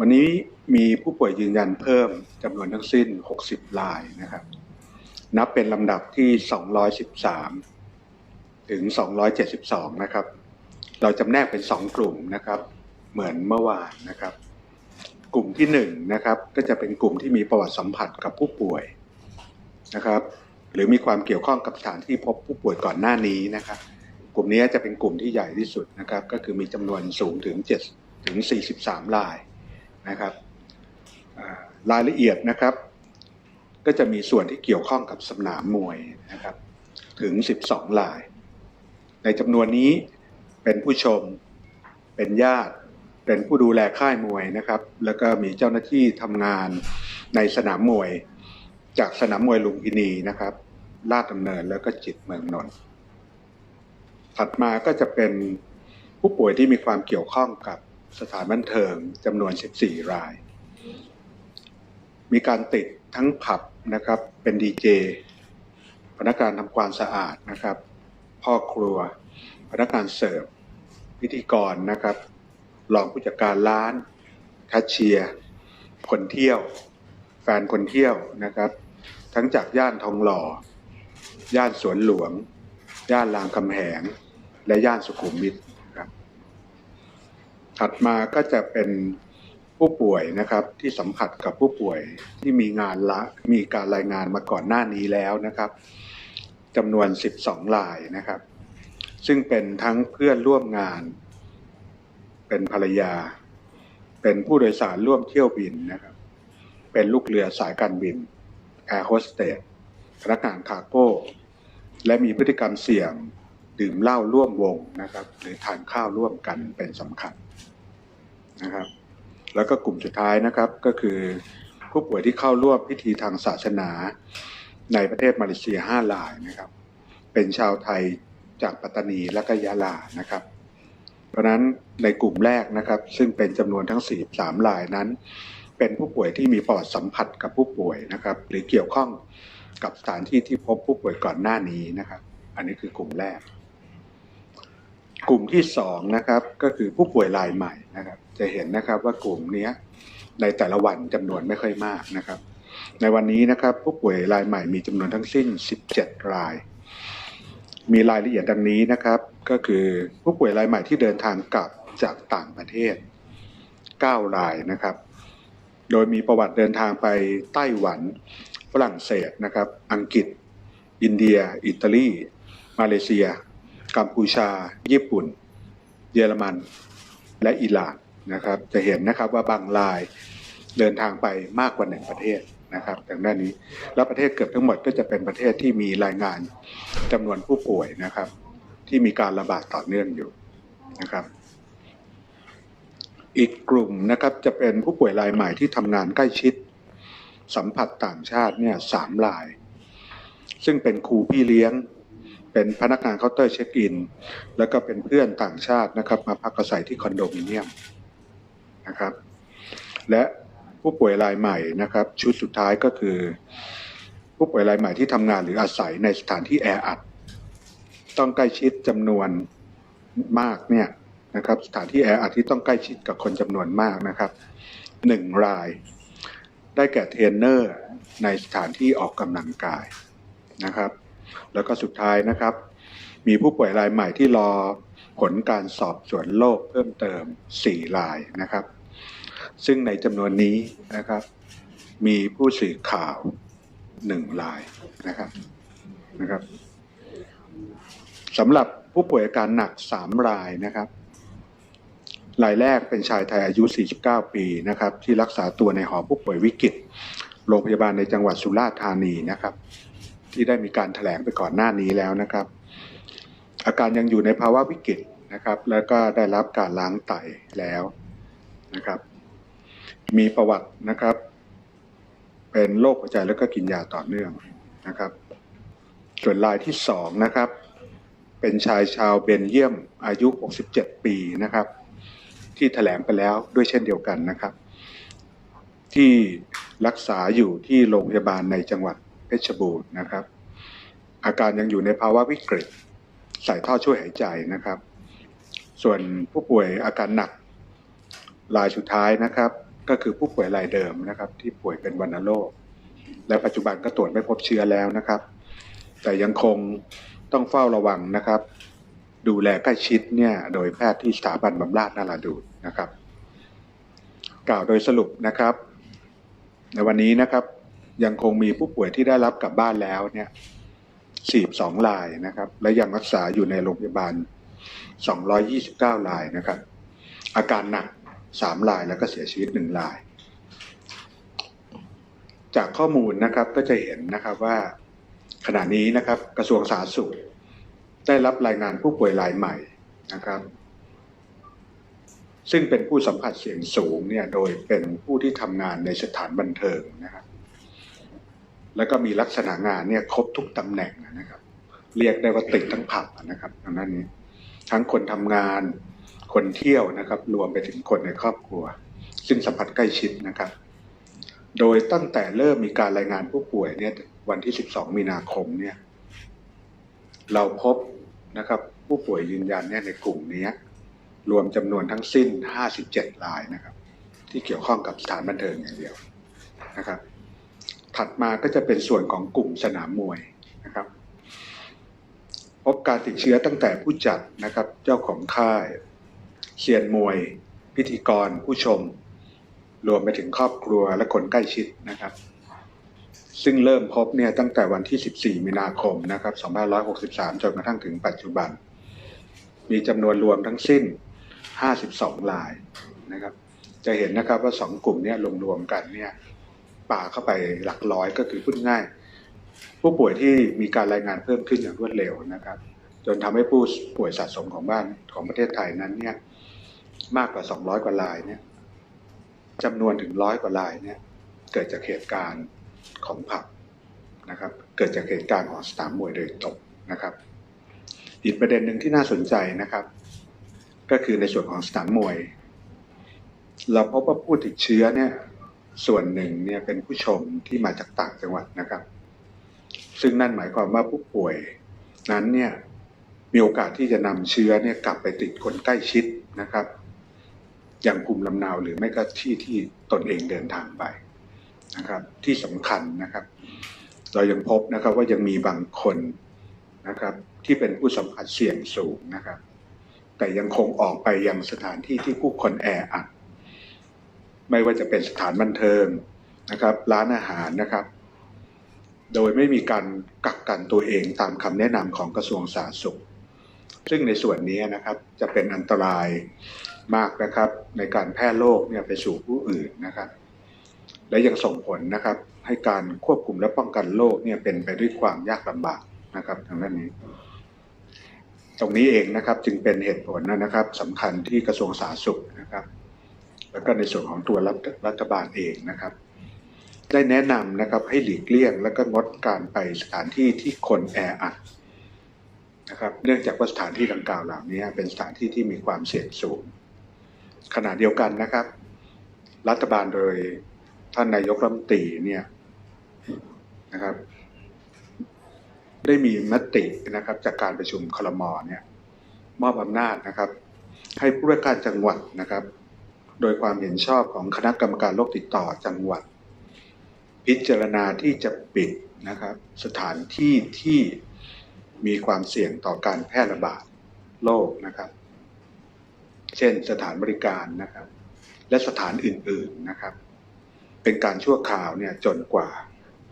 วันนี้มีผู้ป่วยยืนยันเพิ่มจำนวนทั้งสิ้น 60 รายนะครับ นับเป็นลำดับที่ 213 ถึง 272 นะครับ เราจำแนกเป็น 2 กลุ่มนะครับ เหมือนเมื่อวานนะครับ กลุ่มที่1นะครับ ก็จะเป็นกลุ่มที่มีประวัติสัมผัสกับผู้ป่วยนะครับ หรือมีความเกี่ยวข้องกับสถานที่พบผู้ป่วยก่อนหน้านี้นะครับ กลุ่มนี้จะเป็นกลุ่มที่ใหญ่ที่สุดนะครับ ก็คือมีจำนวนสูงถึง7ถึง 43 ราย นะครับรายละเอียดนะครับ ก็จะมีส่วนที่เกี่ยวข้องกับสนามมวยนะครับถึง 12ราย ในจำนวนนี้เป็นผู้ชม เป็นญาติ เป็นผู้ดูแลค่ายมวยนะครับ แล้วก็มีเจ้าหน้าที่ทำงานในสนามมวย จากสนามมวยลุมพินีนะครับลาดดำเนินแล้วก็จิตเมืองนนท์ถัดมาก็จะเป็นผู้ป่วยที่มีความเกี่ยวข้องกับ สถานบันเทิงจำนวน 14 ราย มีการติดทั้งผับนะครับ เป็นดีเจ พนักงานทำความสะอาดนะครับ พ่อครัว พนักงานเสิร์ฟ พิธีกรนะครับรองผู้จัดการร้านแคชเชียร์ คนเที่ยว แฟนคนเที่ยวนะครับ ทั้งจากย่านทองหล่อ ย่านสวนหลวง ย่านรามคำแหง และย่านสุขุมวิท ถัดมาก็จะเป็นผู้ป่วยนะครับที่สัมผัสกับผู้ป่วยที่มีงานละมีการรายงานมาก่อนหน้านี้แล้วนะครับจำนวน 12รายนะครับ ซึ่งเป็นทั้งเพื่อนร่วมงาน เป็นภรรยา เป็นผู้โดยสารร่วมเที่ยวบินนะครับ เป็นลูกเรือสายการบินแอร์โฮสเตสพนักงานคาร์โก้และมีพฤติกรรมเสี่ยง ดื่มเหล้าร่วมวงนะครับ หรือทานข้าวร่วมกันเป็นสำคัญนะครับ แล้วก็กลุ่มสุดท้ายนะครับก็คือผู้ป่วยที่เข้าร่วมพิธีทางศาสนาในประเทศมาเลเซีย5รายนะครับ เป็นชาวไทยจากปัตตานีและก็ยะลานะครับ เพราะนั้นในกลุ่มแรกนะครับ ซึ่งเป็นจำนวนทั้ง 43รายนั้น เป็นผู้ป่วยที่มีประวัติสัมผัสกับผู้ป่วยนะครับ หรือเกี่ยวข้องกับสถานที่ที่พบผู้ป่วยก่อนหน้านี้นะครับ อันนี้คือกลุ่มแรก กลุ่มที่สองนะครับก็คือผู้ป่วยรายใหม่นะครับ จะเห็นนะครับว่ากลุ่มนี้ในแต่ละวันจำนวนไม่ค่อยมากนะครับ ในวันนี้นะครับผู้ป่วยรายใหม่มีจำนวนทั้งสิ้น 17 ราย มีรายละเอียดดังนี้นะครับ ก็คือผู้ป่วยรายใหม่ที่เดินทางกลับจากต่างประเทศ 9 รายนะครับ โดยมีประวัติเดินทางไปไต้หวันฝรั่งเศสนะครับ อังกฤษ อินเดีย อิตาลี มาเลเซีย กัมพูชา ญี่ปุ่น เยอรมัน และอิหร่านนะครับ จะเห็นนะครับว่าบางรายเดินทางไปมากกว่าหนึ่งประเทศนะครับทางด้านนี้และประเทศเกือบทั้งหมดก็จะเป็นประเทศที่มีรายงานจำนวนผู้ป่วยนะครับ ที่มีการระบาดต่อเนื่องอยู่นะครับ อีกกลุ่มนะครับจะเป็นผู้ป่วยรายใหม่ที่ทำงานใกล้ชิด สัมผัสต่างชาติเนี่ยสามราย ซึ่งเป็นครูพี่เลี้ยง เป็นพนักงานเคาน์เตอร์เช็คอิน แล้วก็เป็นเพื่อนต่างชาตินะครับ มาพักอาศัยที่คอนโดมิเนียมนะครับ และผู้ป่วยรายใหม่นะครับ ชุดสุดท้ายก็คือ ผู้ป่วยรายใหม่ที่ทำงานหรืออาศัยในสถานที่แออัด ต้องใกล้ชิดจำนวนมากเนี่ยนะครับ สถานที่แออัดที่ต้องใกล้ชิดกับคนจำนวนมากนะครับหนึ่งราย ได้แก่เทรนเนอร์ในสถานที่ออกกำลังกายนะครับ แล้วก็สุดท้ายนะครับ มีผู้ป่วยรายใหม่ที่รอผลการสอบสวนโรคเพิ่มเติม 4 รายนะครับ ซึ่งในจำนวนนี้นะครับ มีผู้สื่อข่าว1รายนะครับนะครับสำหรับผู้ป่วยอาการหนัก 3 รายนะครับรายแรกเป็นชายไทยอายุ 49 ปีนะครับ ที่รักษาตัวในหอผู้ป่วยวิกฤตโรงพยาบาลในจังหวัดสุราษฎร์ธานีนะครับ ที่ได้มีการแถลงไปก่อนหน้านี้แล้วนะครับ อาการยังอยู่ในภาวะวิกฤตนะครับ แล้วก็ได้รับการล้างไตแล้วนะครับ มีประวัตินะครับ เป็นโรคหัวใจแล้วก็กินยาต่อเนื่องนะครับ ส่วนรายที่สองนะครับ เป็นชายชาวเบนเยียมอายุ 67 ปีนะครับ ที่แถลงไปแล้วด้วยเช่นเดียวกันนะครับ ที่รักษาอยู่ที่โรงพยาบาลในจังหวัด ชรบูรณ์นะครับ อาการยังอยู่ในภาวะวิกฤต ใส่ท่อช่วยหายใจนะครับ ส่วนผู้ป่วยอาการหนักรายสุดท้ายนะครับ ก็คือผู้ป่วยรายเดิมนะครับ ที่ป่วยเป็นวัณโรคและปัจจุบันก็ตรวจไม่พบเชื้อแล้วนะครับ แต่ยังคงต้องเฝ้าระวังนะครับ ดูแลใกล้ชิดเนี่ยโดยแพทย์ที่สถาบันบำราศนาราดูนนะครับ กล่าวโดยสรุปนะครับ ในวันนี้นะครับ ยังคงมีผู้ป่วยที่ได้รับกลับบ้านแล้วเนี่ย42รายนะครับ และยังรักษาอยู่ในโรงพยาบาล 229รายนะครับ อาการหนัก3รายแล้วก็เสียชีวิต1ราย จากข้อมูลนะครับก็จะเห็นนะครับว่าขณะนี้นะครับกระทรวงสาธารณสุข ได้รับรายงานผู้ป่วยรายใหม่นะครับ ซึ่งเป็นผู้สัมผัสเสี่ยงสูงเนี่ยโดยเป็นผู้ที่ทำงานในสถานบันเทิงนะครับ แล้วก็มีลักษณะงานเนี่ยครบทุกตำแหน่งนะครับ เรียกได้ว่าติดทั้งผับนะครับทางด้านนี้ ทั้งคนทำงาน คนเที่ยวนะครับ รวมไปถึงคนในครอบครัว ซึ่งสัมผัสใกล้ชิดนะครับ โดยตั้งแต่เริ่มมีการรายงานผู้ป่วยเนี่ยวันที่ 12 มีนาคมเนี่ย เราพบนะครับ ผู้ป่วยยืนยันเนี่ยในกลุ่มนี้รวมจำนวนทั้งสิ้น 57รายนะครับ ที่เกี่ยวข้องกับสถานบันเทิงอย่างเดียวนะครับ ถัดมาก็จะเป็นส่วนของกลุ่มสนามมวยนะครับ พบการติดเชื้อตั้งแต่ผู้จัดนะครับ เจ้าของค่ายเซียนมวย พิธีกรผู้ชม รวมไปถึงครอบครัวและคนใกล้ชิดนะครับ ซึ่งเริ่มพบเนี่ยตั้งแต่วันที่ 14 มีนาคมนะครับ2563 จนกระทั่งถึงปัจจุบัน มีจำนวนรวมทั้งสิ้น 52รายนะครับ จะเห็นนะครับว่า 2 กลุ่มเนี่ยรวมๆกันเนี่ย ป่าเข้าไปหลักร้อยก็คือพูดง่าย ผู้ป่วยที่มีการรายงานเพิ่มขึ้นอย่างรวดเร็วนะครับ จนทำให้ผู้ป่วยสะสมของบ้านของประเทศไทยนั้นเนี่ยมากกว่า 200 กว่ารายเนี่ยจำนวนถึงร้อยกว่ารายเนี่ยเกิดจากเหตุการณ์ของผับนะครับ เกิดจากเหตุการณ์ของสนามมวยโดยตรงนะครับ อีกประเด็นหนึ่งที่น่าสนใจนะครับ ก็คือในส่วนของสนามมวย เราพบว่าผู้ติดเชื้อเนี่ย ส่วนหนึ่งเนี่ยเป็นผู้ชมที่มาจากต่างจังหวัดนะครับ ซึ่งนั่นหมายความว่าผู้ป่วยนั้นเนี่ยมีโอกาสที่จะนำเชื้อเนี่ยกลับไปติดคนใกล้ชิดนะครับอย่างภูมิลำเนาหรือไม่ก็ที่ที่ตนเองเดินทางไปนะครับ ที่สำคัญนะครับ เรายังพบนะครับว่ายังมีบางคนนะครับ ที่เป็นผู้สัมผัสเสี่ยงสูงนะครับ แต่ยังคงออกไปยังสถานที่ที่ผู้คนแออัด ไม่ว่าจะเป็นสถานบันเทิงนะครับ ร้านอาหารนะครับ โดยไม่มีการกักกันตัวเองตามคำแนะนำของกระทรวงสาธารณสุข ซึ่งในส่วนนี้นะครับจะเป็นอันตรายมากนะครับ ในการแพร่โรคเนี่ยไปสู่ผู้อื่นนะครับ และยังส่งผลนะครับ ให้การควบคุมและป้องกันโรคเนี่ยเป็นไปด้วยความยากลำบากนะครับทางด้านนี้ ตรงนี้เองนะครับจึงเป็นเหตุผลนะครับสำคัญที่กระทรวงสาธารณสุขนะครับ แล้วก็ในส่วนของตัวรัฐรัฐบาลเองนะครับ ได้แนะนำนะครับให้หลีกเลี่ยง และก็งดการไปสถานที่ที่คนแออัดนะครับ เนื่องจากว่าสถานที่ดังกล่าวเหล่านี้เป็นสถานที่ที่มีความเสี่ยงสูง ขณะเดียวกันนะครับ รัฐบาลโดยท่านนายกรัฐมนตรีเนี่ยนะครับ ได้มีมตินะครับจากการประชุมคลมเนี่ยมอบอำนาจนะครับ ให้ผู้ว่าการจังหวัดนะครับ โดยความเห็นชอบของคณะกรรมการโรคติดต่อจังหวัด พิจารณาที่จะปิดนะครับสถานที่ที่มีความเสี่ยงต่อการแพร่ระบาดโรคนะครับ เช่นสถานบริการนะครับ และสถานอื่นๆนะครับ เป็นการชั่วคราวเนี่ยจนกว่า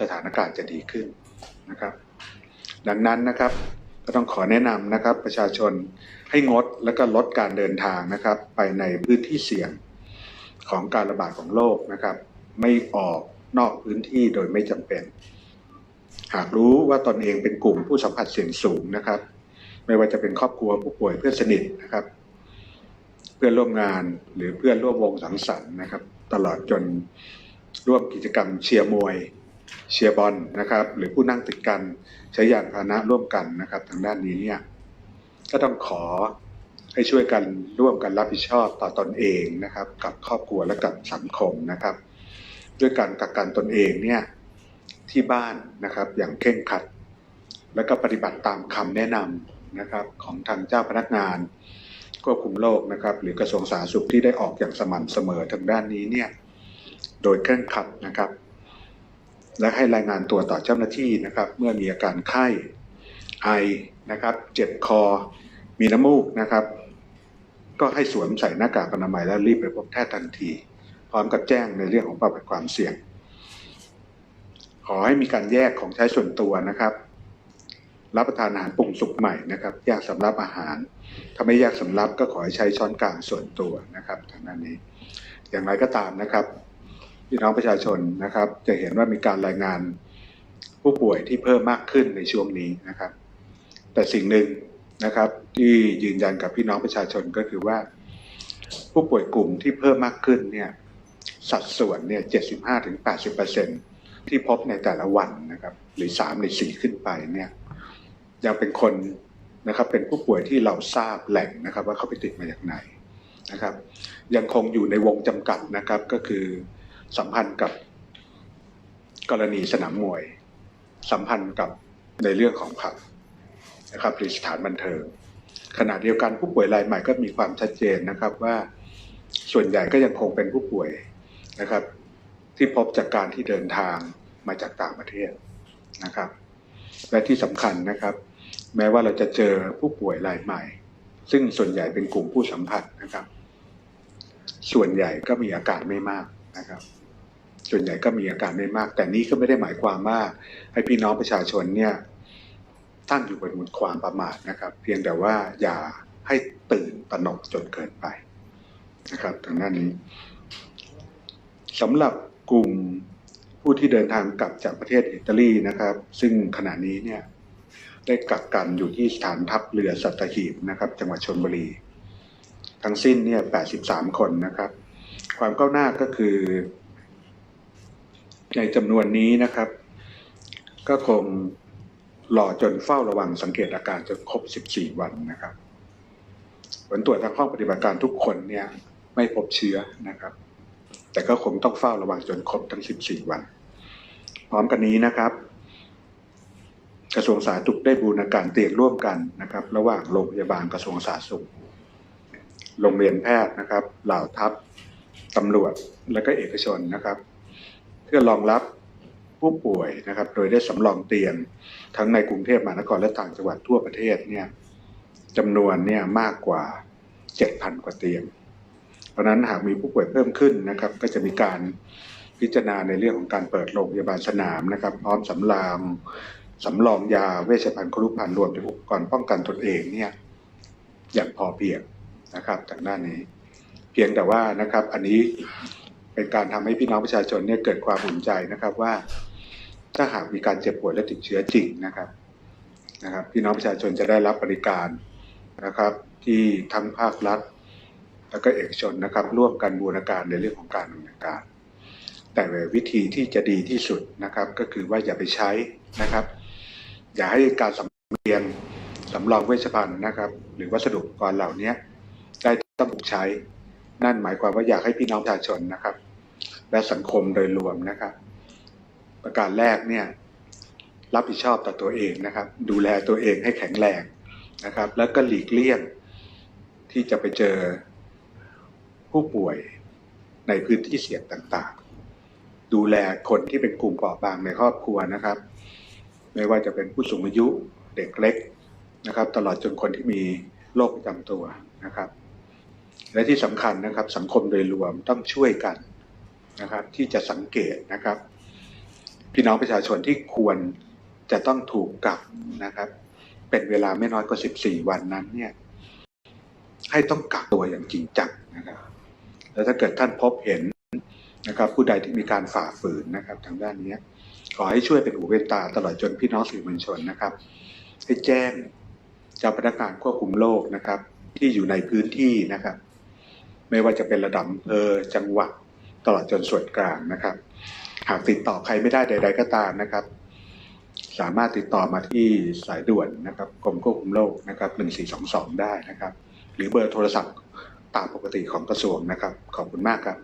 สถานการณ์จะดีขึ้นนะครับ ดังนั้นนะครับก็ต้องขอแนะนำนะครับประชาชนให้งดและก็ลดการเดินทางนะครับ ไปในพื้นที่เสี่ยง ของการระบาดของโรคนะครับ ไม่ออกนอกพื้นที่โดยไม่จำเป็น หากรู้ว่าตนเองเป็นกลุ่มผู้สัมผัสเสี่ยงสูงนะครับ ไม่ว่าจะเป็นครอบครัวผู้ป่วยเพื่อนสนิทนะครับ เพื่อนร่วมงานหรือเพื่อนร่วมวงสังสรรค์นะครับ ตลอดจนร่วมกิจกรรมเชียร์มวยเชียร์บอลนะครับ หรือผู้นั่งติดกันใช้ยานพาหนะร่วมกันนะครับ ทางด้านนี้เนี่ยก็ต้องขอ ให้ช่วยกันร่วมกันรับผิดชอบต่อตอนเองนะครับ กับครอบครัวและกับสังคมนะครับ ด้วยการกักกันตนเองเนี่ยที่บ้านนะครับอย่างเคร่งครัด แล้วก็ปฏิบัติตามคำแนะนำนะครับของทางเจ้าพนักงานควบคุมโรคนะครับ หรือกระทรวงสาธารณสุขที่ได้ออกอย่างสม่ำเสมอทางด้านนี้เนี่ยโดยเคร่งครัดนะครับ และให้รายงานตัวต่อเจ้าหน้าที่นะครับ เมื่อมีอาการไข้ไอนะครับ เจ็บคอ มีน้ำมูกนะครับ ก็ให้สวมใส่หน้ากากอนามัยแล้วรีบไปพบแพทย์ทันที พร้อมกับแจ้งในเรื่องของประวัติความเสี่ยง ขอให้มีการแยกของใช้ส่วนตัวนะครับ รับประทานอาหารปรุงสุกใหม่นะครับ แยกสำรับอาหาร ถ้าไม่แยกสำรับก็ขอให้ใช้ช้อนกลางส่วนตัวนะครับทางด้านนี้ อย่างไรก็ตามนะครับพี่น้องประชาชนนะครับ จะเห็นว่ามีการรายงานผู้ป่วยที่เพิ่มมากขึ้นในช่วงนี้นะครับ แต่สิ่งหนึ่ง นะครับ ที่ยืนยันกับพี่น้องประชาชนก็คือว่า ผู้ป่วยกลุ่มที่เพิ่มมากขึ้นเนี่ยสัดส่วนเนี่ย 75ถึง80ที่พบในแต่ละวันนะครับ หรือ 3 หรือ 4 ขึ้นไปเนี่ยยังเป็นคนนะครับเป็นผู้ป่วยที่เราทราบแหล่งนะครับ ว่าเขาไปติดมาจากไหนนะครับ ยังคงอยู่ในวงจำกัดนะครับก็คือสัมพันธ์กับกรณีสนามมวย สัมพันธ์กับในเรื่องของผับ นะครับหรือสถานบันเทิงขณะเดียวกันผู้ป่วยรายใหม่ก็มีความชัดเจนนะครับว่าส่วนใหญ่ก็ยังคงเป็นผู้ป่วยนะครับ ที่พบจากการที่เดินทางมาจากต่างประเทศนะครับ และที่สำคัญนะครับ แม้ว่าเราจะเจอผู้ป่วยรายใหม่ ซึ่งส่วนใหญ่เป็นกลุ่มผู้สัมผัสนะครับ ส่วนใหญ่ก็มีอาการไม่มากนะครับ ส่วนใหญ่ก็มีอาการไม่มาก แต่นี้ก็ไม่ได้หมายความว่าให้พี่น้องประชาชนเนี่ย ตั้งอยู่บนความประมาทนะครับ เพียงแต่ว่าอย่าให้ตื่นตระหนกจนเกินไปนะครับทางด้านนี้สำหรับกลุ่มผู้ที่เดินทางกลับจากประเทศอิตาลีนะครับ ซึ่งขณะนี้เนี่ยได้กักกันอยู่ที่สถานทัพเรือสัตหีบนะครับ จังหวัดชลบุรี ทั้งสิ้นเนี่ย83 คนนะครับ ความก้าวหน้าก็คือ ในจำนวนนี้นะครับ ก็คง รอจนเฝ้าระวังสังเกตอาการจนครบ 14 วันนะครับ ผลตรวจทางห้องปฏิบัติการทุกคนเนี่ยไม่พบเชื้อนะครับ แต่ก็คงต้องเฝ้าระวังจนครบทั้ง 14 วัน พร้อมกันนี้นะครับ กระทรวงสาธารณสุขได้บูรณาการเตียงร่วมกันนะครับ ระหว่างโรงพยาบาลกระทรวงสาธารณสุข โรงเรียนแพทย์นะครับ เหล่าทัพตำรวจและก็เอกชนนะครับ เพื่อรองรับ ผู้ป่วยนะครับ โดยได้สำรองเตียงทั้งในกรุงเทพมหานครและต่างจังหวัดทั่วประเทศเนี่ยจำนวนเนี่ยมากกว่า 7,000 กว่าเตียง เพราะนั้นหากมีผู้ป่วยเพิ่มขึ้นนะครับ ก็จะมีการพิจารณาในเรื่องของการเปิดโรงพยาบาลสนามนะครับ พร้อมสำรองสำรองยาเวชภัณฑ์ครุภัณฑ์รวมถึงอุปกรณ์ป้องกันตนเองเนี่ยอย่างพอเพียงนะครับทางด้านนี้ เพียงแต่ว่านะครับอันนี้เป็นการทำให้พี่น้องประชาชนเนี่ยเกิดความอุ่นใจนะครับว่า ถ้าหากมีการเจ็บป่วยและติดเชื้อจริงนะครับนะครับ พี่น้องประชาชนจะได้รับบริการนะครับ ที่ทั้งภาครัฐ แล้วก็เอกชนนะครับ ร่วมกันบูรณาการในเรื่องของการดำเนินการ แต่วิธีที่จะดีที่สุดนะครับ ก็คือว่าอย่าไปใช้นะครับ อย่าให้การสำเรียงสำรองเวชภัณฑ์นะครับ หรือวัสดุอุปกรณ์เหล่านี้ได้ต้องถูกใช้ นั่นหมายความว่าอยากให้พี่น้องประชาชนนะครับ และสังคมโดยรวมนะครับ ประการแรกเนี่ยรับผิดชอบต่อตัวเองนะครับ ดูแลตัวเองให้แข็งแรงนะครับ แล้วก็หลีกเลี่ยงที่จะไปเจอผู้ป่วยในพื้นที่เสี่ยงต่างๆ ดูแลคนที่เป็นกลุ่มเปราะบางในครอบครัวนะครับ ไม่ว่าจะเป็นผู้สูงอายุเด็กเล็กนะครับ ตลอดจนคนที่มีโรคประจำตัวนะครับ และที่สำคัญนะครับสังคมโดยรวมต้องช่วยกันนะครับ ที่จะสังเกตนะครับ พี่น้องประชาชนที่ควรจะต้องถูกกักนะครับ เป็นเวลาไม่น้อยกว่า 14 วันนั้นเนี่ย ให้ต้องกักตัวอย่างจริงจังนะครับ แล้วถ้าเกิดท่านพบเห็นนะครับ ผู้ใดที่มีการฝ่าฝืนนะครับ ทางด้านนี้ขอให้ช่วยเป็นหูเป็นตาตลอดจนพี่น้องสื่อมวลชนนะครับ ให้แจ้งเจ้าพนักงานควบคุมโรคนะครับ ที่อยู่ในพื้นที่นะครับ ไม่ว่าจะเป็นระดับอำเภอจังหวัดตลอดจนส่วนกลางนะครับ หากติดต่อใครไม่ได้ใด ๆ ก็ตามนะครับ สามารถติดต่อมาที่สายด่วนนะครับกรมควบคุมโรคนะครับ1422 ได้นะครับ หรือเบอร์โทรศัพท์ตามปกติของกระทรวงนะครับ ขอบคุณมากครับ